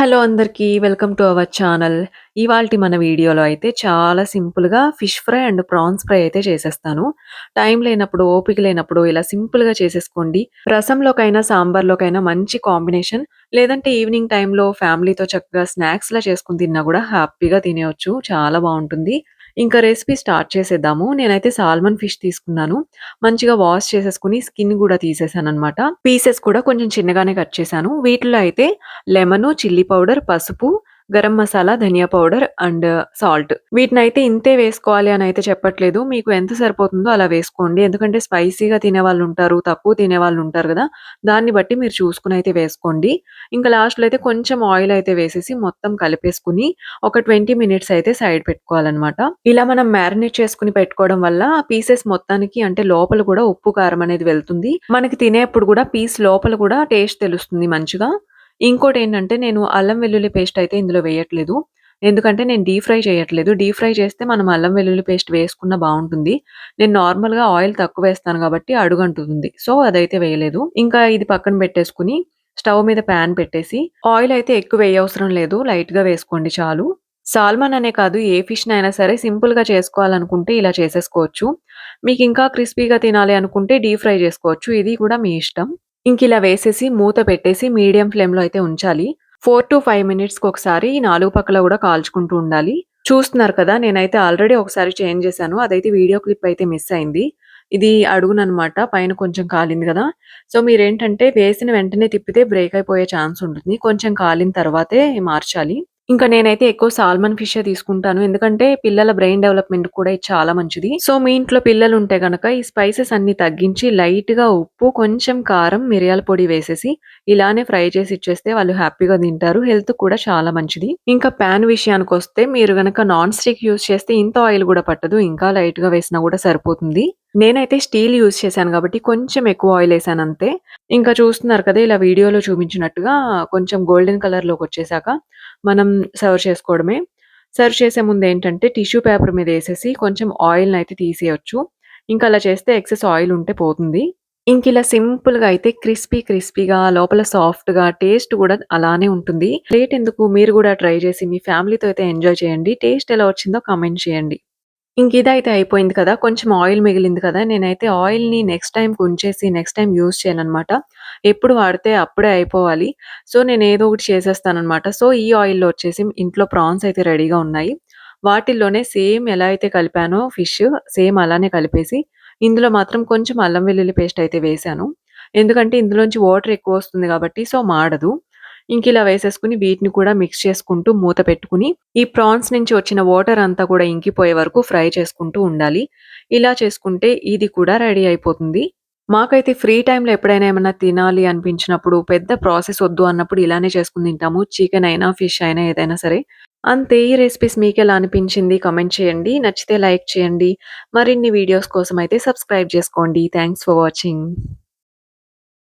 Hello అందరికీ. Welcome to our channel. ఇవాల్టి మన వీడియోలో అయితే చాలా సింపుల్‌గా fish fry and prawns fry అయితే చేసేస్తాను. టైం లేనప్పుడు, ఓపిక లేనప్పుడు ఇలా సింపుల్‌గా చేసేసుకోండి. రసంలోకైనా, సాంబార్‌లోకైనా మంచి కాంబినేషన్. లేదంటే ఈవినింగ్ టైంలో ఫ్యామిలీతో చక్కగా స్నాక్స్‌లా చేసుకొని తిన్నా కూడా హ్యాపీగా తినేయొచ్చు. చాలా బాగుంటుంది ఇంకా రెసిపీ స్టార్ట్ చేసేద్దాము. నేనైతే సాల్మన్ ఫిష్ తీసుకున్నాను. మంచిగా వాష్ చేసేసుకొని స్కిన్ కూడా తీసేసాను అనమాట పీసెస్ కూడా కొంచెం చిన్నగానే కట్ చేశాను. వీటిలో అయితే లెమను, చిల్లీ పౌడర్, పసుపు, garam masala, dhania powder and salt. వీటిని అయితే ఇంతే వేసుకోవాలి అని అయితే చెప్పట్లేదు. మీకు ఎంత సరిపోతుందో అలా వేసుకోండి. ఎందుకంటే స్పైసీగా ఉంటారు తక్కువ తినే వాళ్ళు ఉంటారు కదా దాన్ని బట్టి మీరు చూసుకుని అయితే వేసుకోండి. ఇంకా లాస్ట్‌లో అయితే కొంచెం ఆయిల్ అయితే వేసేసి మొత్తం కలిపేసుకొని ఒక 20 మినిట్స్ అయితే సైడ్ పెట్టుకోవాలన్నమాట ఇలా మనం మ్యారినేట్ చేసుకొని పెట్టుకోవడం వల్ల పీసెస్ మొత్తానికి అంటే లోపల కూడా ఉప్పు, కారం అనేది వెళ్తుంది. మనకి తినేప్పుడు కూడా పీస్ లోపల కూడా టేస్ట్ తెలుస్తుంది మంచిగా. ఇంకోటి ఏంటంటే నేను అల్లం వెల్లుల్లి పేస్ట్ అయితే ఇందులో వేయట్లేదు. ఎందుకంటే నేను డీప్ ఫ్రై చేయట్లేదు. డీప్ ఫ్రై చేస్తే మనం అల్లం వెల్లుల్లి పేస్ట్ వేసుకున్న బాగుంటుంది నేను నార్మల్‌గా ఆయిల్ తక్కువ వేస్తాను కాబట్టి అడుగంటుంది సో, అదైతే వేయలేదు. ఇంకా ఇది పక్కన పెట్టేసుకొని స్టవ్ మీద పాన్ పెట్టేసి ఆయిల్ అయితే ఎక్కువ వేయవసరం లేదు. లైట్‌గా వేసుకోండి చాలు. సాల్మన్ అనే కాదు ఏ ఫిష్‌నైనా సరే సింపుల్‌గా చేసుకోవాలనుకుంటే ఇలా చేసేసుకోవచ్చు. మీకింకా క్రిస్పీగా తినాలి అనుకుంటే డీప్ ఫ్రై చేసుకోవచ్చు. ఇది కూడా మీ ఇష్టం. ఇంకిలా వేసేసి మూత పెట్టేసి మీడియం ఫ్లేమ్‌లో అయితే ఉంచాలి. ఫోర్ టు ఫైవ్ మినిట్స్కి ఒకసారి ఈ నాలుగు పక్కల కూడా కాల్చుకుంటూ ఉండాలి. చూస్తున్నారు కదా! నేనైతే ఆల్రెడీ ఒకసారి చేంజ్ చేశాను. అదైతే వీడియో క్లిప్ అయితే మిస్ అయింది. ఇది అడుగునమాట పైన కొంచెం కాలింది కదా సో, మీరేంటంటే వేసిన వెంటనే తిప్పితే బ్రేక్ అయిపోయే ఛాన్స్ ఉంటుంది. కొంచెం కాలిన తర్వాతే మార్చాలి. ఇంకా నేనైతే ఎక్కువ సాల్మన్ ఫిష్ తీసుకుంటాను. ఎందుకంటే పిల్లల బ్రెయిన్ డెవలప్‌మెంట్ కూడా ఇది చాలా మంచిది. సో, మీ ఇంట్లో పిల్లలు ఉంటే గనక ఈ స్పైసెస్ అన్ని తగ్గించి లైట్గా ఉప్పు, కొంచెం కారం, మిరియాల పొడి వేసేసి ఇలానే ఫ్రై చేసి ఇచ్చేస్తే వాళ్ళు హ్యాపీగా తింటారు. హెల్త్ కూడా చాలా మంచిది. ఇంకా పాన్ విషయానికొస్తే మీరు గనక నాన్ స్టిక్ యూస్ చేస్తే ఇంత ఆయిల్ కూడా పట్టదు. ఇంకా లైట్గా వేసినా కూడా సరిపోతుంది. నేనైతే స్టీల్ యూజ్ చేశాను కాబట్టి కొంచెం ఎక్కువ ఆయిల్ వేసాను అంతే ఇంకా చూస్తున్నారు కదా! ఇలా వీడియోలో చూపించినట్టుగా కొంచెం గోల్డెన్ కలర్‌లోకొచ్చేసాక మనం సర్వ్ చేసుకోవడమే. సర్వ్ చేసే ముందు ఏంటంటే టిష్యూ పేపర్ మీద వేసేసి కొంచెం ఆయిల్‌నయితే తీసేయచ్చు ఇంకా అలా చేస్తే ఎక్సెస్ ఆయిల్ ఉంటే పోతుంది. ఇంకిలా సింపుల్‌గా అయితే క్రిస్పీ క్రిస్పీగా లోపల సాఫ్ట్‌గా టేస్ట్ కూడా అలానే ఉంటుంది. లేటెందుకు మీరు కూడా ట్రై చేసి మీ ఫ్యామిలీతో అయితే ఎంజాయ్ చేయండి. టేస్ట్ ఎలా వచ్చిందో కామెంట్ చేయండి. ఇంకిదైతే అయిపోయింది కదా! కొంచెం ఆయిల్ మిగిలింది కదా! నేనైతే ఆయిల్‌ని నెక్స్ట్ టైం ఉంచేసి నెక్స్ట్ టైం యూజ్ చేయననమాట. ఎప్పుడు వాడితే అప్పుడే అయిపోవాలి. సో, నేను ఏదో ఒకటి చేసేస్తానమాట సో, ఈ ఆయిల్‌లో వచ్చేసి ఇంట్లో ప్రాన్స్ అయితే రెడీగా ఉన్నాయి. వాటిల్లోనే సేమ్ ఎలా అయితే కలిపానో ఫిష్ సేమ్ అలానే కలిపేసి ఇందులో మాత్రం కొంచెం అల్లం వెల్లుల్లి పేస్ట్ అయితే వేశాను. ఎందుకంటే ఇందులోంచి వాటర్ ఎక్కువ వస్తుంది కాబట్టి సో, మాడదు. ఇంకిలా వేసేసుకొని వీటిని కూడా మిక్స్ చేసుకుంటూ మూత పెట్టుకొని, ఈ ప్రాన్స్ నుంచి వచ్చిన వాటర్ అంతా కూడా ఇంకిపోయే వరకు ఫ్రై చేసుకుంటూ ఉండాలి. ఇలా చేసుకుంటే ఇది కూడా రెడీ అయిపోతుంది. మాకైతే ఫ్రీ టైంలో ఎప్పుడైనా ఏమైనా తినాలి అనిపించినప్పుడు, పెద్ద ప్రాసెస్ వద్దు అన్నప్పుడు ఇలానే చేసుకుని తింటాము. చికెన్ అయినా, ఫిష్ అయినా ఏదైనా సరే. అంతే ఈ రెసిపీస్ మీకు ఎలా అనిపించింది కామెంట్ చేయండి. నచ్చితే లైక్ చేయండి. మరిన్ని వీడియోస్ కోసం అయితే సబ్స్క్రైబ్ చేసుకోండి. Thanks for watching.